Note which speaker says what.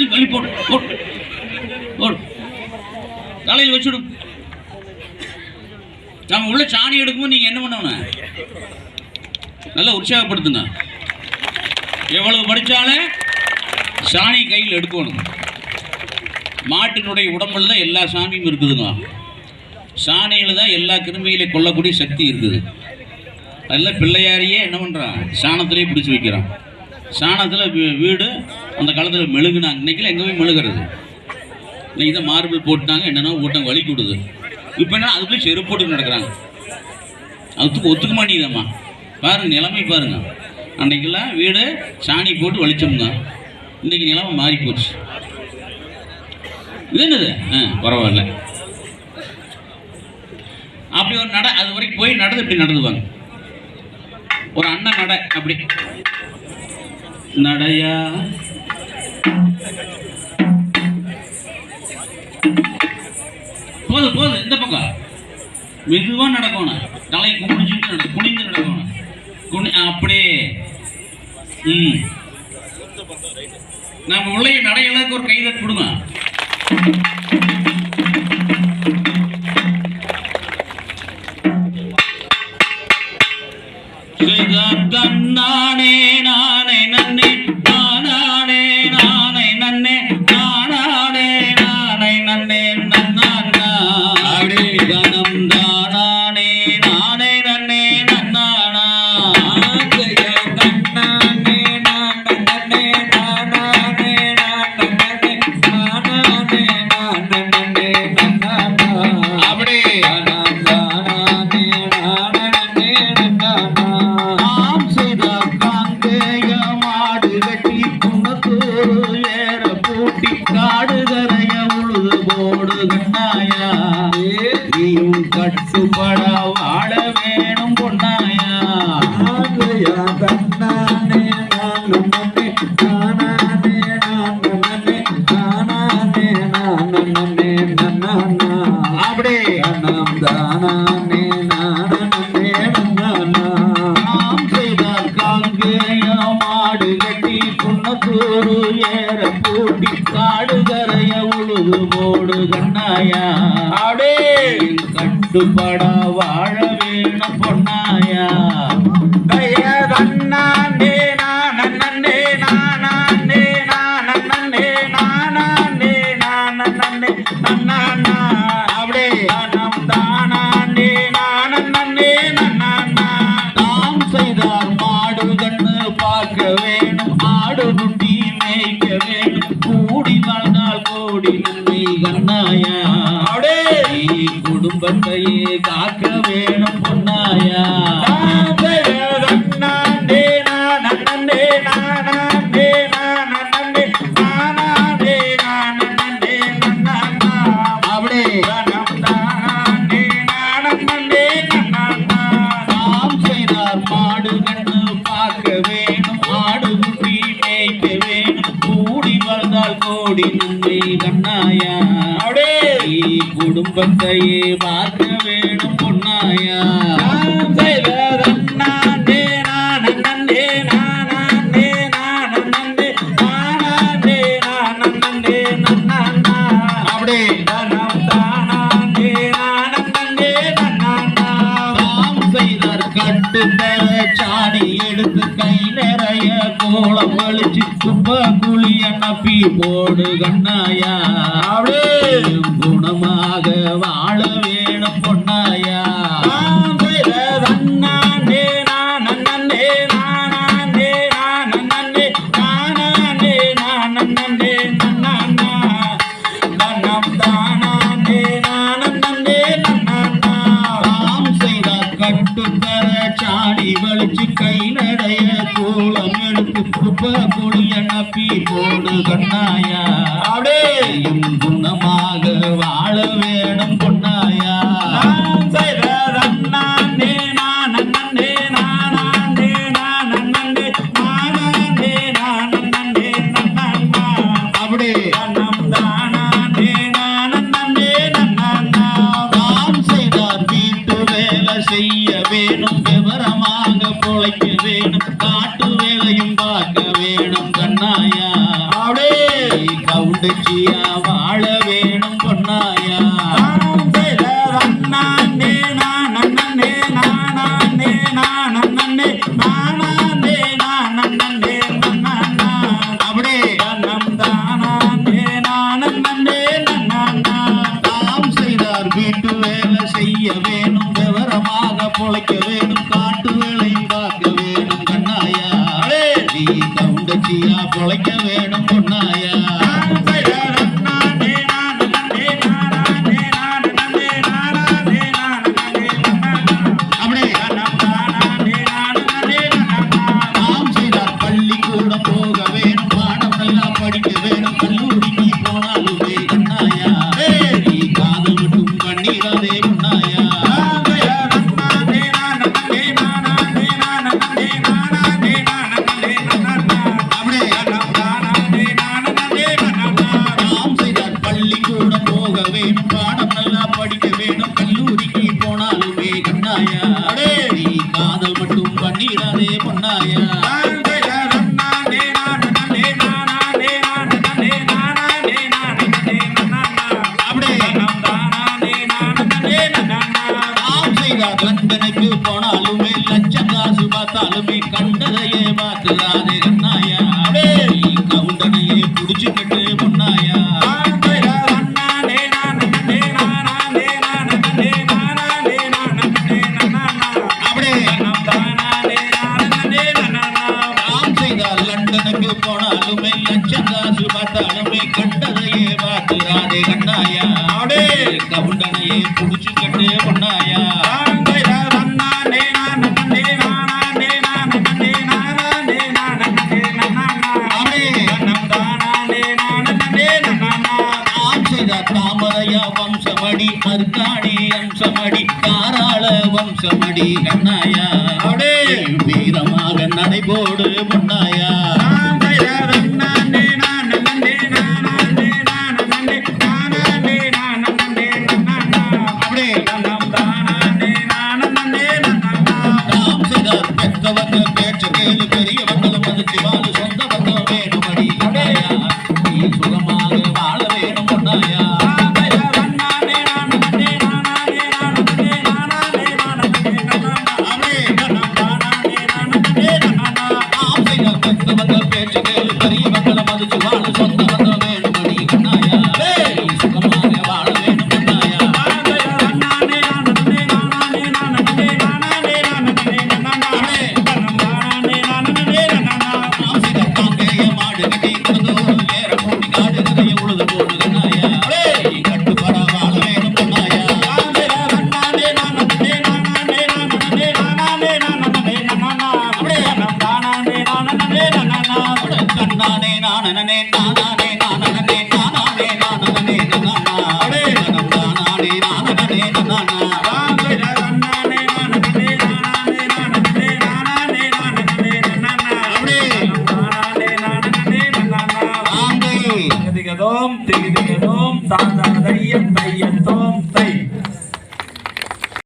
Speaker 1: அள்ளி அள்ளி போடு போடு. போடு. தலையில் வச்சுடும் நம்ம உள்ள சாணி எடுக்கும்போது நீங்கள் என்ன பண்ணணும்? நல்லா உற்சாகப்படுத்துங்க. எவ்வளவு படித்தாலும் சாணி கையில் எடுக்கணும். மாட்டினுடைய உடம்புல தான் எல்லா சாமியும் இருக்குதுங்க. சாணியில் தான் எல்லா கிருமிகளை கொல்லக்கூடிய சக்தி இருக்குது. அதில் பிள்ளையாரையே என்ன பண்ணுறான் சாணத்திலே பிடிச்சி வைக்கிறான். சாணத்தில் வீடு அந்த காலத்தில் மெழுகுனாங்க இன்றைக்கெல்லாம் எங்கே போய் மெழுகிறது? இன்னைக்கு தான் மார்பிள் போட்டாங்க என்னென்னா ஊட்டம் வலி கொடுது. இப்போ என்ன அதுக்குள்ளே செருப்பு போட்டு நடக்கிறாங்க. அதுக்கு ஒத்துக்க மாட்டேங்குதம்மா. பாருங்க நிலைமை பாருங்க. அன்னைக்கெல்லாம் வீடு சாணி போட்டு வலிச்சோம்ங்க. இன்னைக்கு நிலைமை மாறி போச்சு. இது என்னது? ஆ பரவாயில்ல. அப்படி ஒரு நட அது வரைக்கும் போய் நடந்து இப்படி நடந்துவாங்க ஒரு அண்ணன் நட அப்படி. நடையா? போதும் போதும் இந்த பக்கம். மெதுவாக நடக்கணும். தலை குனிஞ்சுட்டு நடக்கும் குனிந்து நடக்கணும். குனி அப்படியே. ம். நம்ம உள்ளே நடையளவுக்கு ஒரு கைதட்டு கொடுங்க. கட்டுப்பட வாழ வேணும் பொன்னாயா. குணத்தூரு ஏற பூட்டி காடுகரைய உழுது போடு கண்ணாயா. அப்படியே கட்டுப்பட வாழ வேணும் பொன்னாயா. நாம் செய்தார் மாடு கண்ணு பார்க்க வேணும். ஆடு குட்டி மேய்க்க வேணும் கூடி வாழ்ந்தால் கோடி நன்மை கண்ணாயா. குடும்பத்தையே காக்க வேணும் பொன்னாயா. கோடி நன்மை கண்ணாயா. குடும்பத்தையே பார்க்க வேணும் பொன்னாயா. அப்படியே எடுத்து கை நிறைய கோலம் வலிச்சு குப்ப குழிய நப்பி போடு கண்ணாயா. குணமாக வாழ வேணும் பொன்னாயா எடுத்து குப்ப குழிய போடு கண்ணாயா அப்படியே குணமாக வாழ வேணும் பொன்னாயா வீட்டு வேலை செய்ய வேணும் விவரமாக பொழைக்க வேணும் காட்டு
Speaker 2: முளைக்குது அருமை லட்சங்காசு பார்த்த அருமை கண்டதையே பார்த்து ராதே கண்ணாயா ஆடே. கவுண்டனையே புடிச்சு கட்டு பொண்ணாயா தாமரையா வம்சமடி மருக்காணி அம்சமடி தாராள வம்சமடி கண்ணாயா. வீரமாக நடைபோடு
Speaker 3: Vai.